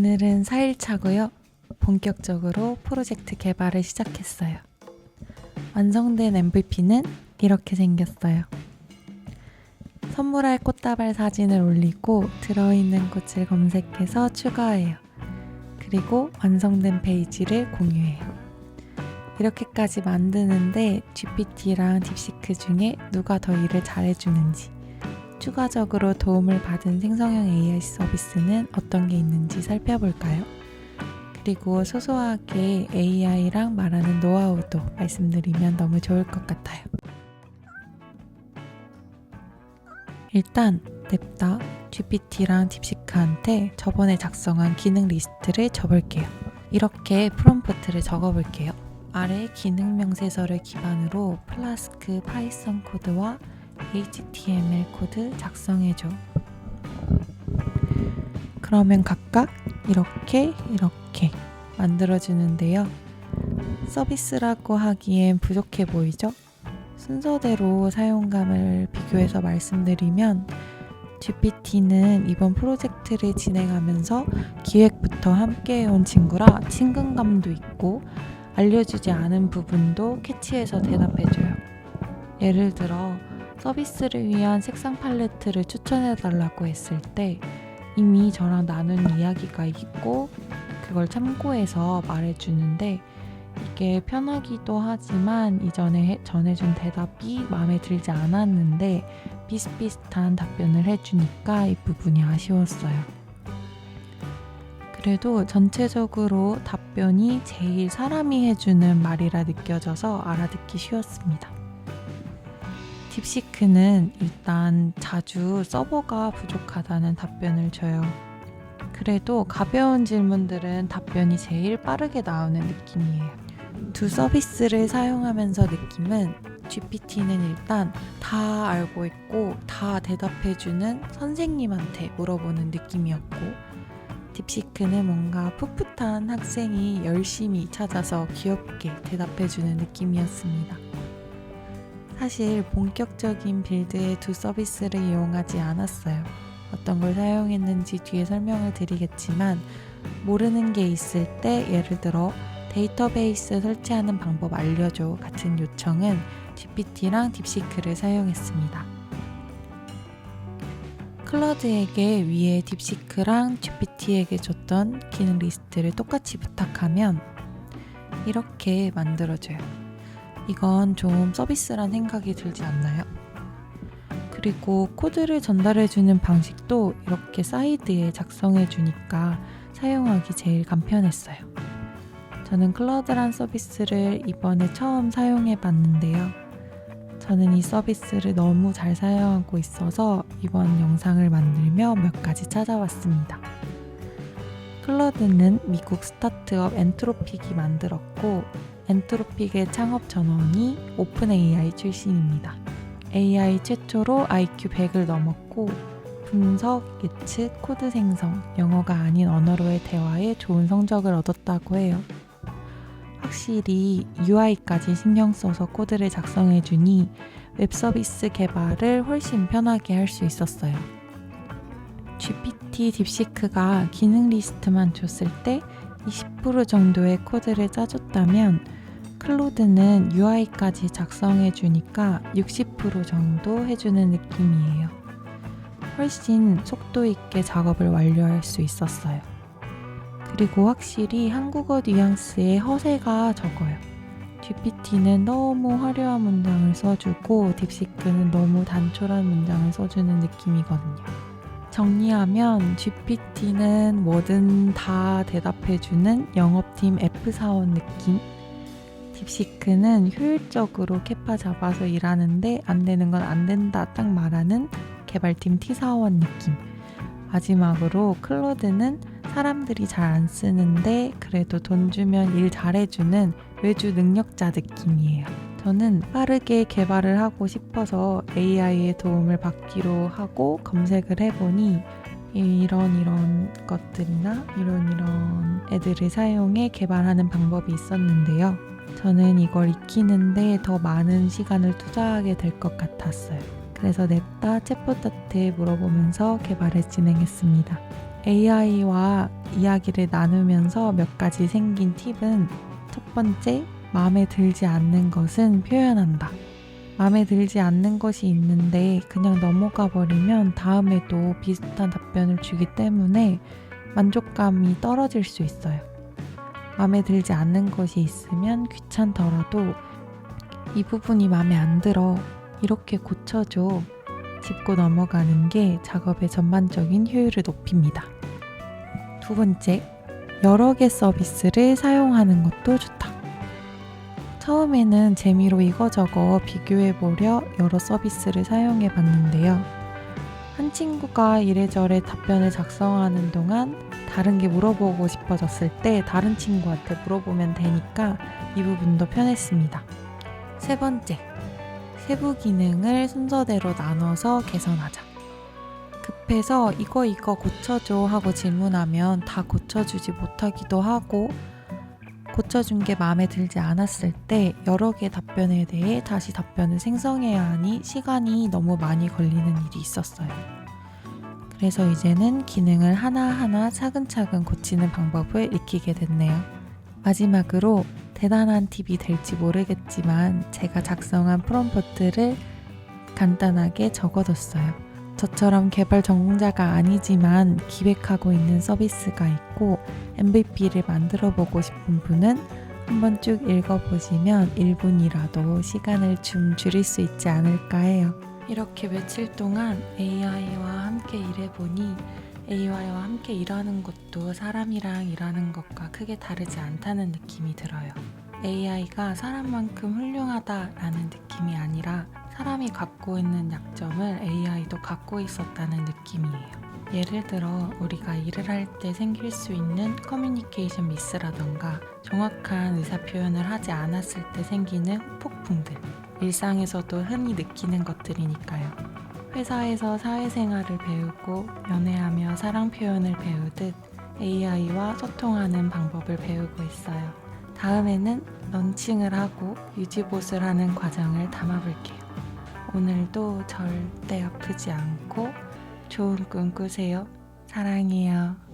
오늘은 4일차고요. 본격적으로 프로젝트 개발을 시작했어요. 완성된 MVP는 이렇게 생겼어요. 선물할 꽃다발 사진을 올리고 들어있는 꽃을 검색해서 추가해요. 그리고 완성된 페이지를 공유해요. 이렇게까지 만드는데 GPT랑 딥시크 중에 누가 더 일을 잘해주는지, 추가적으로 도움을 받은 생성형 AI 서비스는 어떤 게 있는지 살펴볼까요? 그리고 소소하게 AI랑 말하는 노하우도 말씀드리면 너무 좋을 것 같아요. 일단 냅다 GPT랑 딥시크한테 저번에 작성한 기능 리스트를 적을게요. 이렇게 프롬프트를 적어볼게요. 아래 기능 명 세서를 기반으로 플라스크 파이썬 코드와 HTML 코드 작성해줘. 그러면 각각 이렇게 이렇게 만들어주는데요. 서비스라고 하기엔 부족해 보이죠? 순서대로 사용감을 비교해서 말씀드리면 GPT는 이번 프로젝트를 진행하면서 기획부터 함께 해온 친구라 친근감도 있고 알려주지 않은 부분도 캐치해서 대답해줘요. 예를 들어 서비스를 위한 색상 팔레트를 추천해달라고 했을 때 이미 저랑 나눈 이야기가 있고 그걸 참고해서 말해주는데 이게 편하기도 하지만 이전에 해- 전해준 대답이 마음에 들지 않았는데 비슷비슷한 답변을 해주니까 이 부분이 아쉬웠어요. 그래도 전체적으로 답변이 제일 사람이 해주는 말이라 느껴져서 알아듣기 쉬웠습니다. 딥시크는 일단 자주 서버가 부족하다는 답변을 줘요. 그래도 가벼운 질문들은 답변이 제일 빠르게 나오는 느낌이에요. 두 서비스를 사용하면서 느낌은 GPT는 일단 다 알고 있고 다 대답해주는 선생님한테 물어보는 느낌이었고 딥시크는 뭔가 풋풋한 학생이 열심히 찾아서 귀엽게 대답해주는 느낌이었습니다. 사실 본격적인 빌드의 두 서비스를 이용하지 않았어요. 어떤 걸 사용했는지 뒤에 설명을 드리겠지만 모르는 게 있을 때 예를 들어 데이터베이스 설치하는 방법 알려줘 같은 요청은 GPT랑 딥시크를 사용했습니다. 클러드에게 위에 딥시크랑 GPT에게 줬던 기능 리스트를 똑같이 부탁하면 이렇게 만들어줘요. 이건 좀 서비스란 생각이 들지 않나요? 그리고 코드를 전달해주는 방식도 이렇게 사이드에 작성해주니까 사용하기 제일 간편했어요. 저는 클러드란 서비스를 이번에 처음 사용해 봤는데요. 저는 이 서비스를 너무 잘 사용하고 있어서 이번 영상을 만들며 몇 가지 찾아봤습니다. 클러드는 미국 스타트업 엔트로픽이 만들었고 엔트로픽의 창업 전원이 오픈 AI 출신입니다. AI 최초로 IQ 100을 넘었고 분석, 예측, 코드 생성, 영어가 아닌 언어로의 대화에 좋은 성적을 얻었다고 해요. 확실히 UI까지 신경 써서 코드를 작성해 주니 웹 서비스 개발을 훨씬 편하게 할 수 있었어요. GPT 딥시크가 기능 리스트만 줬을 때 20% 정도의 코드를 짜줬다면 클로드는 UI까지 작성해 주니까 60% 정도 해주는 느낌이에요. 훨씬 속도 있게 작업을 완료할 수 있었어요. 그리고 확실히 한국어 뉘앙스의 허세가 적어요. GPT는 너무 화려한 문장을 써주고 딥시크는 너무 단촐한 문장을 써주는 느낌이거든요. 정리하면 GPT는 뭐든 다 대답해주는 영업팀 F사원 느낌. 딥시크는 효율적으로 캐파 잡아서 일하는데 안 되는 건 안 된다 딱 말하는 개발팀 T사원 느낌. 마지막으로 클로드는 사람들이 잘 안 쓰는데 그래도 돈 주면 일 잘해주는 외주 능력자 느낌이에요. 저는 빠르게 개발을 하고 싶어서 AI의 도움을 받기로 하고 검색을 해보니 이런 이런 것들이나 이런 이런 애들을 사용해 개발하는 방법이 있었는데요. 저는 이걸 익히는데 더 많은 시간을 투자하게 될 것 같았어요. 그래서 냅다 챗봇한테 물어보면서 개발을 진행했습니다. AI와 이야기를 나누면서 몇 가지 생긴 팁은 첫 번째, 마음에 들지 않는 것은 표현한다. 마음에 들지 않는 것이 있는데 그냥 넘어가 버리면 다음에도 비슷한 답변을 주기 때문에 만족감이 떨어질 수 있어요. 마음에 들지 않는 것이 있으면 귀찮더라도 이 부분이 마음에 안 들어. 이렇게 고쳐줘. 짚고 넘어가는 게 작업의 전반적인 효율을 높입니다. 두 번째, 여러 개 서비스를 사용하는 것도 좋다. 처음에는 재미로 이거저거 비교해보려 여러 서비스를 사용해 봤는데요. 한 친구가 이래저래 답변을 작성하는 동안 다른 게 물어보고 싶어졌을 때 다른 친구한테 물어보면 되니까 이 부분도 편했습니다. 세 번째, 세부 기능을 순서대로 나눠서 개선하자. 급해서 이거 이거 고쳐줘 하고 질문하면 다 고쳐주지 못하기도 하고 고쳐준 게 마음에 들지 않았을 때 여러 개 답변에 대해 다시 답변을 생성해야 하니 시간이 너무 많이 걸리는 일이 있었어요. 그래서 이제는 기능을 하나하나 차근차근 고치는 방법을 익히게 됐네요. 마지막으로 대단한 팁이 될지 모르겠지만 제가 작성한 프롬프트를 간단하게 적어뒀어요. 저처럼 개발 전공자가 아니지만 기획하고 있는 서비스가 있고 MVP를 만들어 보고 싶은 분은 한번 쭉 읽어보시면 1분이라도 시간을 좀 줄일 수 있지 않을까 해요. 이렇게 며칠 동안 AI와 함께 일해보니 AI와 함께 일하는 것도 사람이랑 일하는 것과 크게 다르지 않다는 느낌이 들어요. AI가 사람만큼 훌륭하다라는 느낌이 아니라 사람이 갖고 있는 약점을 AI도 갖고 있었다는 느낌이에요. 예를 들어 우리가 일을 할 때 생길 수 있는 커뮤니케이션 미스라던가 정확한 의사 표현을 하지 않았을 때 생기는 폭풍들 일상에서도 흔히 느끼는 것들이니까요. 회사에서 사회생활을 배우고 연애하며 사랑 표현을 배우듯 AI와 소통하는 방법을 배우고 있어요. 다음에는 런칭을 하고 유지봇을 하는 과정을 담아볼게요. 오늘도 절대 아프지 않고 좋은 꿈 꾸세요. 사랑해요.